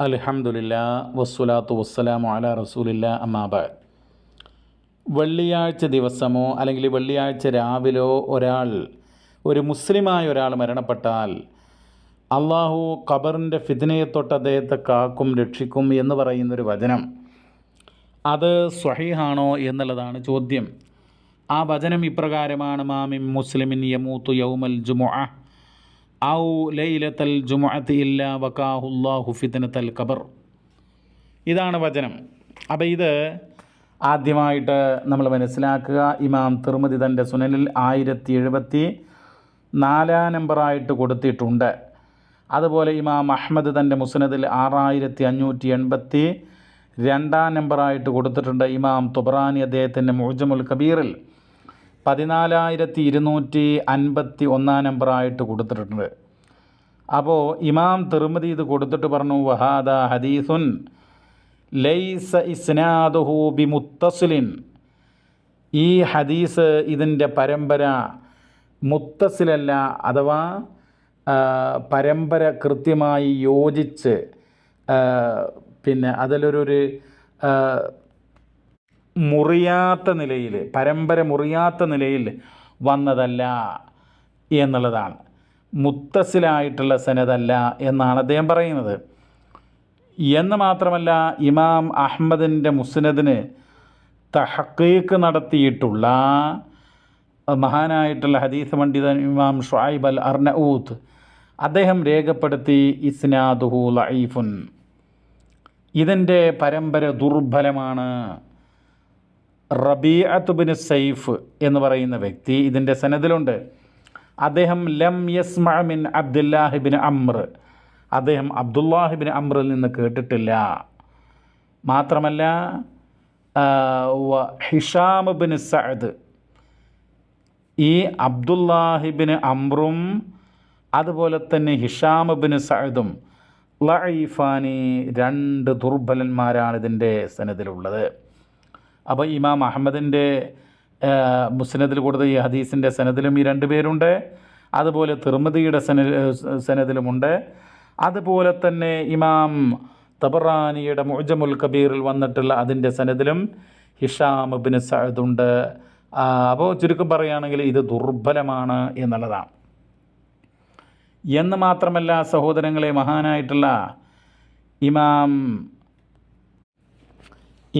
അൽഹംദുലില്ല വസ്സുലാത്തു വസ്സലാമു അല റസൂലില്ല അമ്മാബാദ് വെള്ളിയാഴ്ച ദിവസമോ അല്ലെങ്കിൽ വെള്ളിയാഴ്ച രാവിലോ ഒരാൾ ഒരു മുസ്ലിമായ ഒരാൾ മരണപ്പെട്ടാൽ അള്ളാഹു ഖബറിന്റെ ഫിദിനയെ തൊട്ട് അദ്ദേഹത്തെ കാക്കും രക്ഷിക്കും എന്ന് പറയുന്നൊരു വചനം. അത് സ്വഹീഹാണോ എന്നുള്ളതാണ് ചോദ്യം. ആ വചനം ഇപ്രകാരമാണ് മാമിം മുസ്ലിമിൻ യമൂത്തു യൗമൽ ജുമുഅ. ഔ ലൈലത്തൽ ജുമുഅത്ത് ഇല്ല വക്കാഹുല്ലാഹു ഫിത്നത്തൽ ഖബർ. ഇതാണ് വചനം. അപ്പോൾ ഇത് ആദ്യമായിട്ട് നമ്മൾ മനസ്സിലാക്കുക. ഇമാം തിർമതി തന്റെ സുനലിൽ ആയിരത്തി എഴുപത്തി നാലാം നമ്പറായിട്ട് കൊടുത്തിട്ടുണ്ട്. അതുപോലെ ഇമാം അഹമ്മദ് തന്റെ മുസ്നദിൽ ആറായിരത്തി അഞ്ഞൂറ്റി എൺപത്തി രണ്ടാം നമ്പറായിട്ട് കൊടുത്തിട്ടുണ്ട് ഇമാം തുബറാനി അദ്ദേഹത്തിന്റെ മുഹജമുൽ കബീറിൽ. പതിനാലായിരത്തി ഇരുന്നൂറ്റി അൻപത്തി ഒന്നാം നമ്പറായിട്ട് കൊടുത്തിട്ടുണ്ട്. അപ്പോൾ ഇമാം തിർമതി ഇത് കൊടുത്തിട്ട് പറഞ്ഞു വഹാദ ഹദീസുൻ ലൈസ ഇസ്നാദുഹു മുത്തസിലിൻ ഈ ഹദീസ് ഇതിന്റെ പരമ്പര മുത്തസിലല്ല അഥവാ പരമ്പര കൃത്യമായി യോജിച്ച് പിന്നെ അതിലൊരു മുറിയാത്ത നിലയിൽ പരമ്പര മുറിയാത്ത നിലയിൽ വന്നതല്ല എന്നുള്ളതാണ്. മുത്തസിലായിട്ടുള്ള സനതല്ല എന്നാണ് അദ്ദേഹം പറയുന്നത്. എന്ന് മാത്രമല്ല ഇമാം അഹമ്മദിന്റെ മുസ്നദിന് തഹക്കീക്ക് നടത്തിയിട്ടുള്ള മഹാനായിട്ടുള്ള ഹദീസ് പണ്ഡിതൻ ഇമാം ഷുഐബ് അൽ അർനഊത്ത് അദ്ദേഹം രേഖപ്പെടുത്തി ഇസ്നാദുഹു ലഈഫുൻ. ഇതിന്റെ പരമ്പര ദുർബലമാണ്. റബീഅത്ത് ബിൻ സൈഫ് എന്ന് പറയുന്ന വ്യക്തി ഇതിന്റെ സനദിലുണ്ട്. അദ്ദേഹം ലം യസ് മിൻ അബ്ദുല്ലാഹിബിൻ അമ്ര അദ്ദേഹം അബ്ദുല്ലാഹിബിൻ അമ്രിൽ നിന്ന് കേട്ടിട്ടില്ല. മാത്രമല്ല ആ, ഹിഷാം ബിൻ സഅദ്. ഈ അബ്ദുല്ലാഹിബിന് അമ്രും അതുപോലെ തന്നെ ഹിഷാം ബിൻ സഅദും ലൈഫാനി രണ്ട് ദുർബലന്മാരാണ് ഇതിന്റെ സനദിലുള്ളത്. അപ്പോൾ ഇമാം അഹമ്മദിന്റെ മുസ്നദിൽ കൂടുതൽ ഈ ഹദീസിന്റെ സനദിലും ഈ രണ്ട് പേരുണ്ട്. അതുപോലെ തിർമതിയുടെ സന സനദിലുമുണ്ട്. അതുപോലെ തന്നെ ഇമാം തബറാനിയുടെ മുജമുൽ കബീറിൽ വന്നിട്ടുള്ള അതിന്റെ സനദിലും ഹിഷാം ബിൻ സഅദുണ്ട് അപ്പോൾ ചുരുക്കം പറയുകയാണെങ്കിൽ ഇത് ദുർബലമാണ് എന്നുള്ളതാണ്. എന്ന് മാത്രമല്ല സഹോദരങ്ങളെ മഹാനായിട്ടുള്ള ഇമാം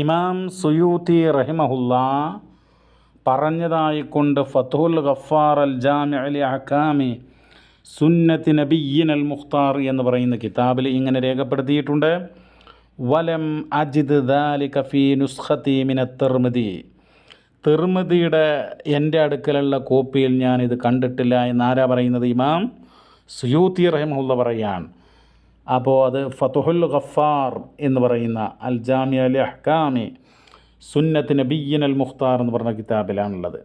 ഇമാം സുയൂത്തി റഹിമഹുല്ല പറഞ്ഞതായിക്കൊണ്ട് ഫത്തുൽ ഗഫാർ അൽ ജാമി അലി അഹ്കാമി സുന്നത്തി നബിയിൻ അൽ മുഖ്താർ എന്ന് പറയുന്ന കിതാബിൽ ഇങ്ങനെ രേഖപ്പെടുത്തിയിട്ടുണ്ട്. വലം അജിദ് ദാലി കഫി നുസ്ഖത്തി മിന തെർമതി തെർമതിയുടെ എന്റെ അടുക്കലുള്ള കോപ്പിയിൽ ഞാനിത് കണ്ടിട്ടില്ല എന്നാരാ പറയുന്നത്? ഇമാം സുയൂത്തി റഹിമുള്ള പറയാൻ. അപ്പോൾ അത് ഫതുഹുൽ ഗഫാർ എന്ന് പറയുന്ന അൽ ജാമിയ അലി അഹ്കാമി സുന്നത്ത് നബിയ്യൻ അൽ മുഖ്താർ എന്ന് പറഞ്ഞ കിതാബിലാണുള്ളത്.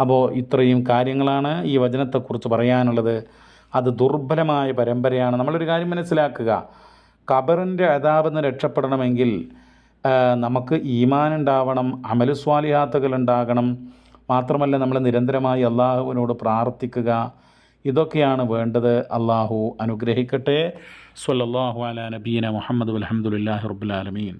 അപ്പോൾ ഇത്രയും കാര്യങ്ങളാണ് ഈ വചനത്തെക്കുറിച്ച് പറയാനുള്ളത്. അത് ദുർബലമായ പരമ്പരയാണ്. നമ്മളൊരു കാര്യം മനസ്സിലാക്കുക. ഖബറിന്റെ അതാപെന്ന് രക്ഷപ്പെടണമെങ്കിൽ നമുക്ക് ഈമാൻ ഉണ്ടാവണം അമലു സ്വാലിഹാത്തുകൾ ഉണ്ടാകണം. മാത്രമല്ല നമ്മൾ നിരന്തരമായി അള്ളാഹുവിനോട് പ്രാർത്ഥിക്കുക ഇതൊക്കെയാണ് വേണ്ടത്. അള്ളാഹു അനുഗ്രഹിക്കട്ടെ. സ്വല്ലല്ലാഹു അലാ നബീന മുഹമ്മദ് അലഹമുല്ലാ റബ്ബുലാലമീൻ